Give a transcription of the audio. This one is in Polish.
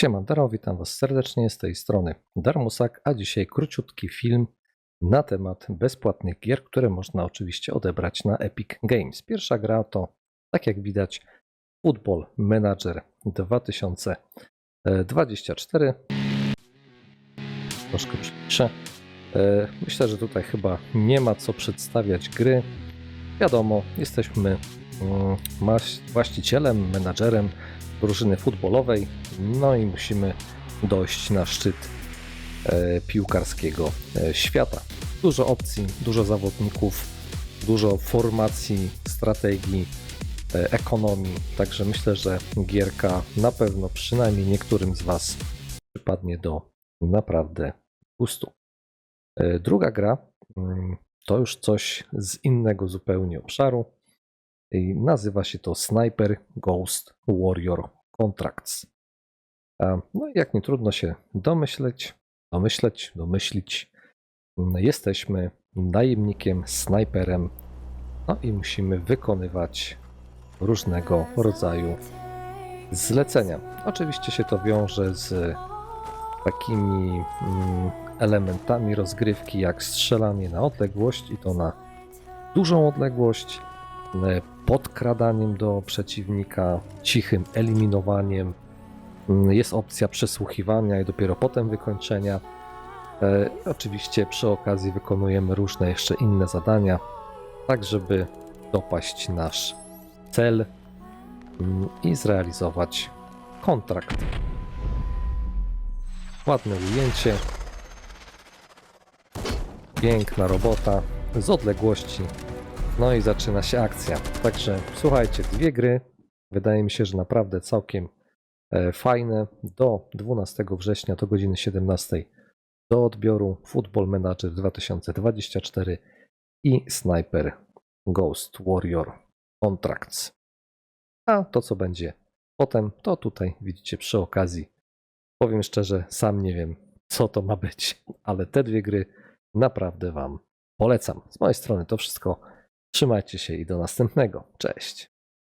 Siemandero, witam Was serdecznie z tej strony Darmusak, a dzisiaj króciutki film na temat bezpłatnych gier, które można oczywiście odebrać na Epic Games. Pierwsza gra to, tak jak widać, Football Manager 2024. Troszkę przyciszę. E, Myślę, że tutaj chyba nie ma co przedstawiać gry. Wiadomo, jesteśmy mm, właścicielem, menadżerem drużyny futbolowej, no i musimy dojść na szczyt e, piłkarskiego e, świata. Dużo opcji, dużo zawodników, dużo formacji, strategii, e, ekonomii, także myślę, że gierka na pewno przynajmniej niektórym z Was przypadnie do naprawdę gustu. Druga gra mm, to już coś z innego zupełnie obszaru. I nazywa się to Sniper Ghost Warrior Contracts. No jak nie trudno się domyśleć, domyśleć, domyślić, jesteśmy najemnikiem, snajperem, no i musimy wykonywać różnego rodzaju zlecenia. Oczywiście się to wiąże z takimi mm, elementami rozgrywki jak strzelanie na odległość i to na dużą odległość, e, podkradaniem do przeciwnika, cichym eliminowaniem. Mm, Jest opcja przesłuchiwania i dopiero potem wykończenia. E, Oczywiście przy okazji wykonujemy różne jeszcze inne zadania, tak żeby dopaść nasz cel mm, i zrealizować kontrakt. Ładne ujęcie. Piękna robota z odległości. No i zaczyna się akcja. Także słuchajcie, dwie gry. Wydaje mi się, że naprawdę całkiem e, fajne. Do 12 września do godziny 17 do odbioru Football Manager 2024 i Sniper Ghost Warrior Contracts. A to co będzie potem, to tutaj widzicie przy okazji. Powiem szczerze, sam nie wiem co to ma być, ale te dwie gry naprawdę Wam polecam. Z mojej strony to wszystko. Trzymajcie się i do następnego. Cześć.